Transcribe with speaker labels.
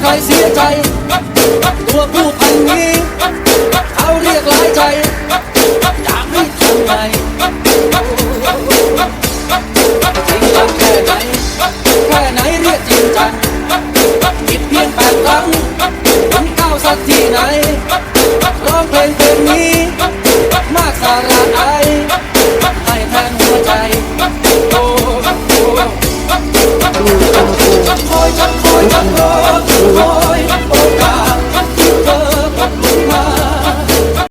Speaker 1: ใครเสียใจ ตัวผู้พันนี้ เขาเรียกหลายใจ อยากให้ทำไงจริงจังแค่ไหน แค่ไหนเรียกจริงจังคิดเพียงแปดครั้งมันก้าวสักที่ไหน